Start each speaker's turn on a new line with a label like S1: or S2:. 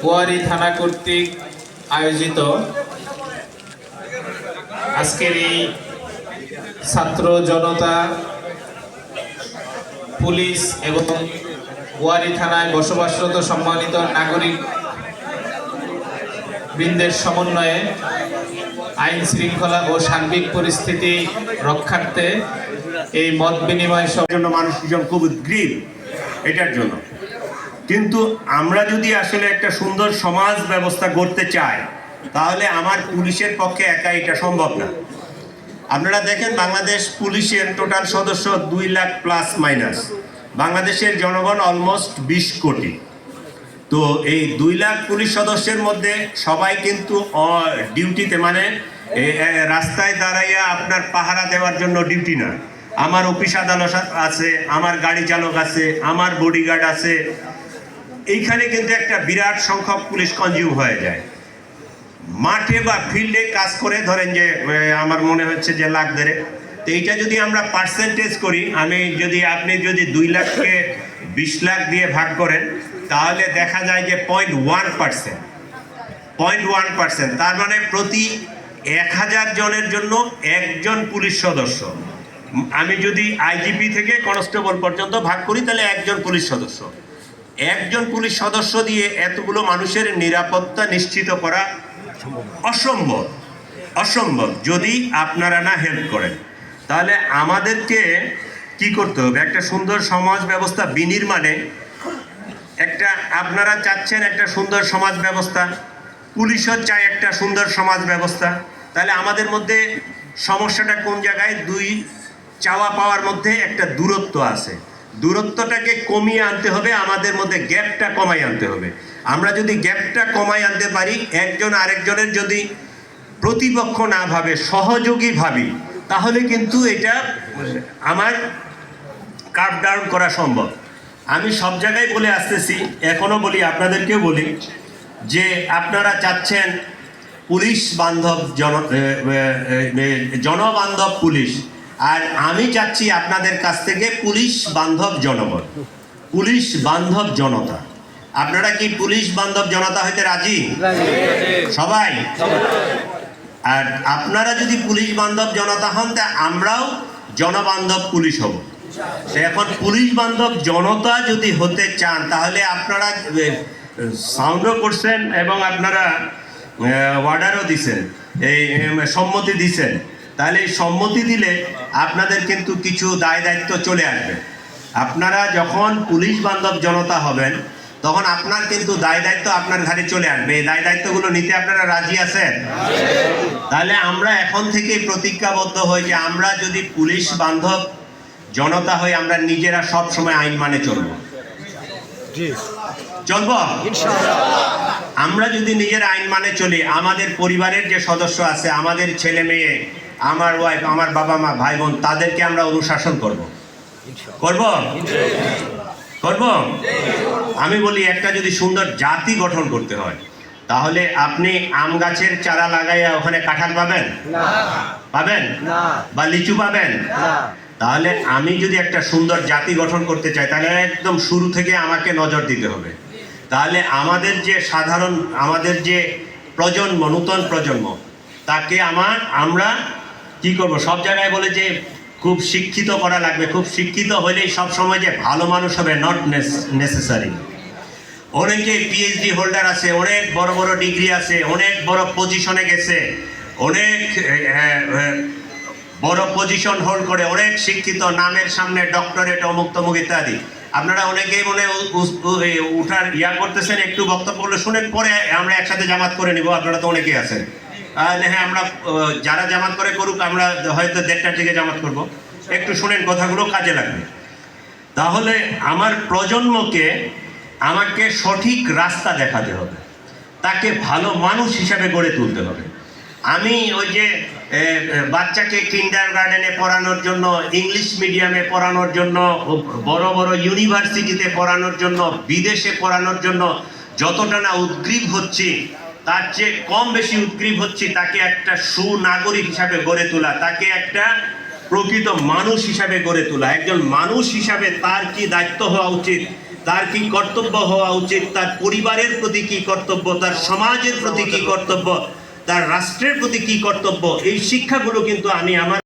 S1: কুয়ারি থানা কর্তৃক আয়োজিত আজকের এই ছাত্র জনতা, পুলিশ এবং কুয়ারি থানায় বসবাসরত সম্মানিত নাগরিক বৃন্দের সমন্বয়ে আইন শৃঙ্খলা ও সার্বিক পরিস্থিতি রক্ষার্থে এই মত বিনিময় সভা
S2: জন্য মানুষজন খুব উদ্গ্রীব। এটার জন্য। কিন্তু আমরা যদি আসলে একটা সুন্দর সমাজ ব্যবস্থা করতে চাই, তাহলে আমার পুলিশের পক্ষে একা এটা সম্ভব না। আপনারা দেখেন বাংলাদেশ পুলিশের টোটাল সদস্য দুই লাখ প্লাস মাইনাস। বাংলাদেশের জনগণ অলমোস্ট বিশ কোটি। তো এই দুই লাখ পুলিশ সদস্যের মধ্যে সবাই কিন্তু ডিউটিতে মানে রাস্তায় দাঁড়াইয়া আপনার পাহারা দেওয়ার জন্য ডিউটি না। আমার অফিস আদালত আছে, আমার গাড়ি চালক আছে, আমার বডিগার্ড আছে। এইখানে কিন্তু একটা বিরাট সংখ্যক পুলিশ কনজিউম হয়ে যায়। মাঠে বা ফিল্ডে কাজ করে, ধরেন যে আমার মনে হচ্ছে যে লাখ ধরে তো এইটা যদি আমরা পার্সেন্টেজ করি, আমি যদি, আপনি যদি দুই লাখকে বিশ লাখ দিয়ে ভাগ করেন, তাহলে দেখা যায় যে point one percent point one percent তার মানে প্রতি এক হাজার জনের জন্য একজন পুলিশ সদস্য। আমি যদি আইজিপি থেকে কনস্টেবল পর্যন্ত ভাগ করি, তাহলে একজন পুলিশ সদস্য। একজন পুলিশ সদস্য দিয়ে এতগুলো মানুষের নিরাপত্তা নিশ্চিত করা অসম্ভব। অসম্ভব। যদি আপনারা না হেল্প করেন, তাহলে আমাদেরকে কি করতে হবে? একটা সুন্দর সমাজ ব্যবস্থা বিনির্মাণে একটা, আপনারা চাচ্ছেন একটা সুন্দর সমাজ ব্যবস্থা, পুলিশও চায় একটা সুন্দর সমাজ ব্যবস্থা। তাহলে আমাদের মধ্যে সমস্যাটা কোন জায়গায়? দুই চাওয়া পাওয়ার মধ্যে একটা দূরত্ব আছে। দূরত্বটাকে কমিয়ে আনতে হবে, আমাদের মধ্যে গ্যাপটা কমাই আনতে হবে। আমরা যদি গ্যাপটা কমাই আনতে পারি, একজন আরেকজনের যদি প্রতিপক্ষ না ভাবে, সহযোগী ভাবি, তাহলে কিন্তু এটা আমার কাপ ডাউন করা সম্ভব। আমি সব জায়গায় বলে আসতেছি, এখনও বলি, আপনাদেরকেও বলি, যে আপনারা চাচ্ছেন পুলিশ বান্ধব জন জনবান্ধব পুলিশ। আর আমি চাচ্ছি আপনাদের কাছ থেকে পুলিশ বান্ধব জনগণ পুলিশ বান্ধব জনতা। আপনারা কি পুলিশ বান্ধব জনতা হইতে রাজি? সবাই? আর আপনারা যদি পুলিশ বান্ধব জনতা হন তা আমরাও জনবান্ধব পুলিশ হব। এখন পুলিশ বান্ধব জনতা যদি হতে চান তাহলে আপনারা সাউন্ডও করছেন এবং আপনারা অর্ডারও দিছেন এই সম্মতি দিছেন। তাহলে এই সম্মতি দিলে আপনাদের কিন্তু কিছু দায় দায়িত্ব চলে আসবে। আপনারা যখন পুলিশ বান্ধব জনতা হবেন তখন আপনার কিন্তু দায় দায়িত্ব আপনার ঘাড়ে চলে আসবে। এই দায় দায়িত্বগুলো নিতে আপনারা রাজি আছেন? তাহলে আমরা এখন থেকেই প্রতিজ্ঞাবদ্ধ হই যে আমরা যদি পুলিশ বান্ধব জনতা হয়ে আমরা নিজেরা সব সময় আইন মানে চলব। চলবো? আমরা যদি নিজের আইন মানে চলি আমাদের পরিবারের যে সদস্য আছে আমাদের ছেলে মেয়ে আমার ওয়াইফ আমার বাবা মা ভাই বোন তাদেরকে আমরা অনুশাসন করব। করব? করব? আমি বলি একটা যদি সুন্দর জাতি গঠন করতে হয় তাহলে আপনি আম গাছের চারা লাগাইয়া ওখানে কাঁঠাল পাবেন? পাবেন? বা লিচু পাবেন? তাহলে আমি যদি একটা সুন্দর জাতি গঠন করতে চাই তাহলে একদম শুরু থেকে আমাকে নজর দিতে হবে। তাহলে আমাদের যে সাধারণ আমাদের যে প্রজন্ম নূতন প্রজন্ম তাকে আমার আমরা কি করব? সব জায়গায় বলে যে খুব শিক্ষিত করা লাগবে। খুব শিক্ষিত হলেই সব সময় যে ভালো মানুষ হবে নট নেসেসারি অনেকে পিএইচডি হোল্ডার আছে, অনেক বড় বড় ডিগ্রি আছে, অনেক বড় পজিশনে গেছে, অনেক বড় পজিশন হোল্ড করে, অনেক শিক্ষিত, নামের সামনে ডক্টরেট অমুক তমুক ইত্যাদি। আপনারা অনেকেই মনে উঠার ইয়া করতেছেন, একটু বক্তব্যগুলো শুনেন পরে আমরা একসাথে জামাত করে নিব, আপনারা তো অনেকেই আছেন। হ্যাঁ আমরা যারা জামাত করে করুক, আমরা হয়তো দেড়টার দিকে জামাত করব। একটু শুনেন, কথাগুলো কাজে লাগবে। তাহলে আমার প্রজন্মকে আমাকে সঠিক রাস্তা দেখাতে হবে। তাকে ভালো মানুষ হিসাবে গড়ে তুলতে হবে। আমি ওই যে বাচ্চাকে কিন্ডার গার্ডেনে পড়ানোর জন্য, ইংলিশ মিডিয়ামে পড়ানোর জন্য বড় বড় ইউনিভার্সিটিতে পড়ানোর জন্য, বিদেশে পড়ানোর জন্য যতটা না উদ্গ্রীব হচ্ছি তার চেয়ে কম বেশি উদ্গ্রীব হচ্ছি তাকে একটা সুনাগরিক হিসাবে গড়ে তোলা তাকে একটা প্রকৃত মানুষ হিসাবে গড়ে তোলা। একজন মানুষ হিসাবে তার কি দায়িত্ব হওয়া উচিত? তার কি কর্তব্য হওয়া উচিত? তার পরিবারের প্রতি কি কর্তব্য? তার সমাজের প্রতি কি কর্তব্য? তার রাষ্ট্রের প্রতি কি কর্তব্য? এই শিক্ষাগুলো কিন্তু আমি আমার